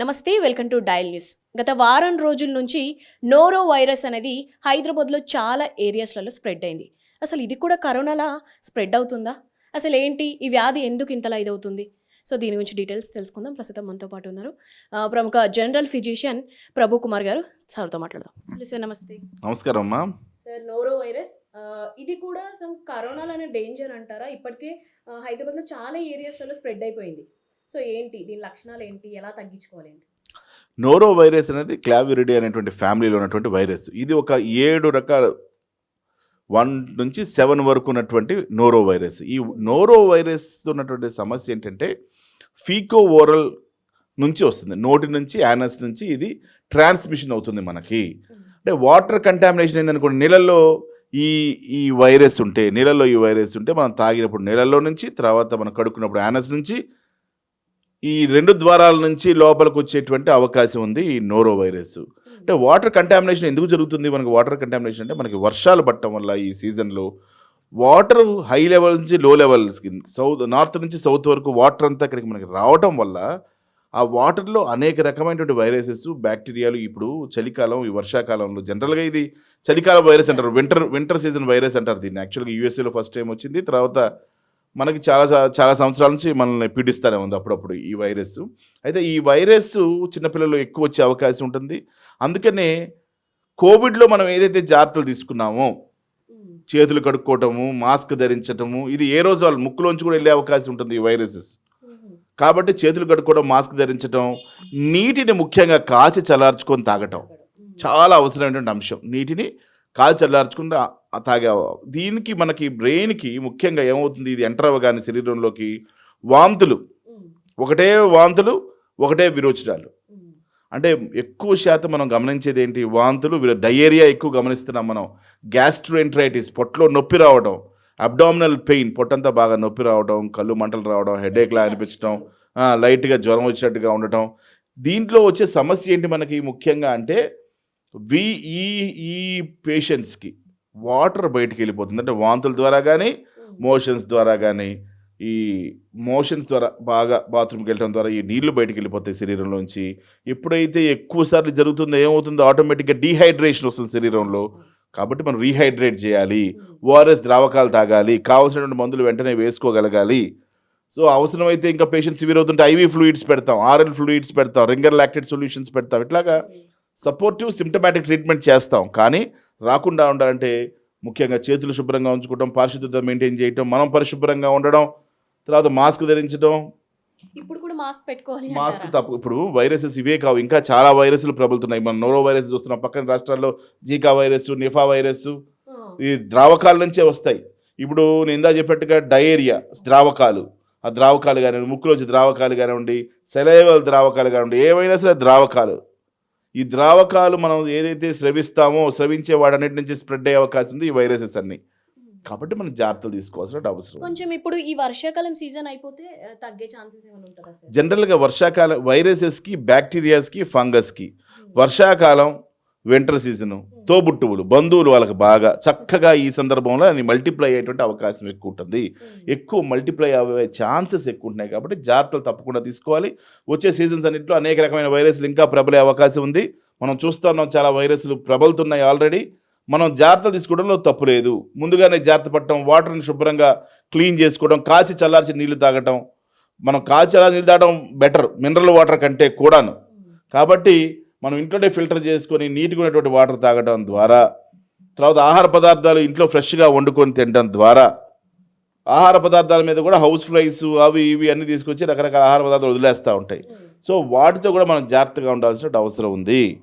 నమస్తే welcome to dial news. గత వారం రోజుల నుంచి నోరో వైరస్ అనేది హైదరాబాద్లో చాలా ఏరియాస్లలో స్ప్రెడ్ అయింది. అసలు ఇది కూడా కరోనాలా? స్ప్రెడ్ అవుతుందా? అసలు ఏంటి? ఈ వ్యాధి ఎందుకు ఇంతలా ఇదవుతుంది? సో దీని గురించి డీటెయిల్స్ తెలుసుకుందాం. ప్రస్తుతం మనతో పాటు ఉన్నారు ప్రముఖ జనరల్ ఫిజిషియన్ ప్రభు కుమార్ గారు. సార్తో మాట్లాడదాం. హలో సార్ నమస్తే. నమస్కారం అమ్మా సార్ నోరో వైరస్ ఇది కూడా సమ్ కరోనాలోనే డేంజర్ అంటారా? ఇప్పటికే హైదరాబాద్లో చాలా ఏరియాస్లలో స్ప్రెడ్ అయిపోయింది. సో ఏంటి? దీని లక్షణాలు ఏంటి? ఎలా తగ్గించుకోవాలి నోరో వైరస్ అనేది క్లావిరిడి అనేటువంటి ఫ్యామిలీలో ఉన్నటువంటి వైరస్. ఇది ఒక ఏడు రకాల వన్ నుంచి సెవెన్ వరకు ఉన్నటువంటి నోరో వైరస్ ఈ నోరో వైరస్ ఉన్నటువంటి సమస్య ఏంటంటే ఫీకో ఓరల్ నుంచి వస్తుంది. నోటి నుంచి యానస్ నుంచి ఇది ట్రాన్స్మిషన్ అవుతుంది మనకి. అంటే వాటర్ కంటామినేషన్ ఏందనుకోండి నీళ్ళల్లో ఈ ఈ వైరస్ ఉంటే నీళ్ళల్లో ఈ వైరస్ ఉంటే మనం తాగినప్పుడు నీళ్ళల్లో నుంచి తర్వాత మనం కడుక్కున్నప్పుడు యానస్ నుంచి ఈ రెండు ద్వారాల నుంచి లోపలికి వచ్చేటువంటి అవకాశం ఉంది ఈ నోరో వైరస్ అంటే వాటర్ కంటామినేషన్ ఎందుకు జరుగుతుంది? మనకి వాటర్ కంటామినేషన్ అంటే మనకి వర్షాలు పట్టడం వల్ల ఈ సీజన్లో వాటర్ హై లెవెల్ నుంచి లో లెవెల్స్కి సౌత్ నార్త్ నుంచి సౌత్ వరకు వాటర్ అంతా ఇక్కడికి మనకి రావటం వల్ల ఆ వాటర్లో అనేక రకమైనటువంటి వైరసెస్ బ్యాక్టీరియాలు ఇప్పుడు చలికాలం ఈ వర్షాకాలంలో జనరల్గా ఇది చలికాలం వైరస్ అంటారు. వింటర్ వింటర్ సీజన్ వైరస్ అంటారు దీన్ని. యాక్చువల్గా యూఎస్ఏలో ఫస్ట్ టైం వచ్చింది. తర్వాత మనకి చాలా చాలా సంవత్సరాల నుంచి మనల్ని పీడిస్తూనే ఉంది అప్పుడప్పుడు ఈ వైరస్. అయితే ఈ వైరస్ చిన్నపిల్లలు ఎక్కువ వచ్చే అవకాశం ఉంటుంది. అందుకనే కోవిడ్లో మనం ఏదైతే జాగ్రత్తలు తీసుకున్నామో చేతులు కడుక్కోవటము మాస్క్ ధరించటము ఇది ఏ రోజు వాళ్ళు ముక్కులోంచి కూడా వెళ్ళే అవకాశం ఉంటుంది ఈ వైరసెస్. కాబట్టి చేతులు కడుక్కోవడం మాస్క్ ధరించడం నీటిని ముఖ్యంగా కాచి చల్లార్చుకొని తాగటం చాలా అవసరమైనటువంటి అంశం. నీటిని ఆ- ఆ తాగే దీనికి మనకి బ్రెయిన్కి ముఖ్యంగా ఏమవుతుంది? ఇది ఎంటర్ అవ్వగానే శరీరంలోకి వాంతులు. ఒకటే వాంతులు ఒకటే విరోచనాలు. అంటే ఎక్కువ శాతం మనం గమనించేది ఏంటి వాంతులు డయేరియా ఎక్కువ గమనిస్తున్నాం మనం. గ్యాస్ట్రోఎంట్రైటిస్ పొట్టలో నొప్పి రావడం అబ్డామినల్ పెయిన్ పొట్టంతా బాగా నొప్పి రావడం కళ్ళు మంటలు రావడం హెడేక్లా అనిపించడం లైట్గా జ్వరం వచ్చినట్టుగా ఉండటం. దీంట్లో వచ్చే సమస్య ఏంటి మనకి ముఖ్యంగా అంటే వి ఈ ఈ పేషెంట్స్కి వాటర్ బయటికి వెళ్ళిపోతుంది అంటే వాంతుల ద్వారా కానీ మోషన్స్ ద్వారా కానీ ఈ మోషన్స్ ద్వారా బాగా బాత్రూమ్కి వెళ్ళడం ద్వారా ఈ నీళ్ళు బయటికి వెళ్ళిపోతాయి శరీరంలోంచి. ఎప్పుడైతే ఎక్కువ సార్లు జరుగుతుందో ఏమవుతుందో ఆటోమేటిక్గా డీహైడ్రేషన్ వస్తుంది శరీరంలో. కాబట్టి మనం రీహైడ్రేట్ చేయాలి. ఓఆర్ఎస్ ద్రావకాలు తాగాలి. కావాల్సినటువంటి మందులు వెంటనే వేసుకోగలగాలి. సో అవసరమైతే ఇంకా పేషెంట్స్ సివియర్ అవుతుంటే ఐవీ ఫ్లూయిడ్స్ పెడతాం ఆర్ఎల్ ఫ్లూయిడ్స్ పెడతాం రింగర్ లాక్టెడ్ సొల్యూషన్స్ పెడతాం ఇట్లాగా సపోర్టివ్ సిమ్టమాటిక్ ట్రీట్మెంట్ చేస్తాం. కానీ రాకుండా ఉండాలంటే ముఖ్యంగా చేతులు శుభ్రంగా ఉంచుకోవడం పారిశుద్ధత మెయింటైన్ చేయటం మనం పరిశుభ్రంగా ఉండడం తర్వాత మాస్క్ ధరించడం ఇప్పుడు కూడా మాస్క్ పెట్టుకోవాలి మాస్క్? తప్పు. ఇప్పుడు వైరసెస్ ఇవే కావు. ఇంకా చాలా వైరస్లు ప్రబలుతున్నాయి. మనం నోరో వైరస్ చూస్తున్నాం. పక్కన రాష్ట్రాల్లో జీకా వైరస్ నిఫా వైరస్. ఈ ద్రావకాల నుంచే వస్తాయి. ఇప్పుడు నేను ఇందా చెప్పినట్టుగా డయేరియా ద్రావకాలు. ఆ ద్రావకాలు కానివ్వండి ముక్కులోంచి ద్రావకాలు కానివ్వండి సెలైవల్ ద్రావకాలు కానివ్వండి ఏవైనా సరే ద్రావకాలు. ఈ ద్రావకాలు మనం ఏదైతే స్రవిస్తామో స్రవించే వాడన్నిటి నుంచి స్ప్రెడ్ అయ్యే అవకాశం ఉంది ఈ వైరసెస్ అన్ని. కాబట్టి మనం జాగ్రత్తలు తీసుకోవాల్సిన అవసరం కొంచెం ఇప్పుడు ఈ వర్షాకాలం సీజన్ అయిపోతే తగ్గే ఛాన్సెస్ ఏమైనా ఉంటుందా సార్? జనరల్గా వర్షాకాలం వైరసెస్కి బ్యాక్టీరియాస్కి ఫంగస్కి. వర్షాకాలం వింటర్ సీజను తోబుట్టువులు బంధువులు వాళ్ళకి బాగా చక్కగా ఈ సందర్భంలో అని మల్టిప్లై అయ్యేటువంటి అవకాశం ఎక్కువ ఉంటుంది. ఎక్కువ మల్టిప్లై అయ్యే ఛాన్సెస్ ఎక్కువ ఉంటున్నాయి కాబట్టి జాగ్రత్తలు తప్పకుండా తీసుకోవాలి. వచ్చే సీజన్స్ అన్నింటిలో అనేక రకమైన వైరస్లు ఇంకా ప్రబలే అవకాశం ఉంది. మనం చూస్తున్నాం చాలా వైరస్లు ప్రబలుతున్నాయి ఆల్రెడీ మనం జాగ్రత్తలు తీసుకోవడంలో తప్పు లేదు. ముందుగానే జాగ్రత్త పడటం వాటర్ని శుభ్రంగా క్లీన్ చేసుకోవడం కాచి చల్లార్చి నీళ్ళు తాగటం. మనం కాచి చల్లార్చి నీళ్ళు తాగడం బెటర్ మినరల్ వాటర్ కంటే కూడాను. కాబట్టి మనం ఇంట్లోనే ఫిల్టర్ చేసుకొని నీట్గా ఉన్నటువంటి వాటర్ తాగడం ద్వారా తర్వాత ఆహార పదార్థాలు ఇంట్లో ఫ్రెష్గా వండుకొని తినడం ద్వారా ఆహార పదార్థాల మీద కూడా హౌస్ ఫ్లైస్ అవి ఇవి అన్ని తీసుకొచ్చి రకరకాల ఆహార పదార్థాలు వదిలేస్తూ ఉంటాయి. సో వాటితో కూడా మనం జాగ్రత్తగా ఉండాల్సిన అవసరం ఉంది.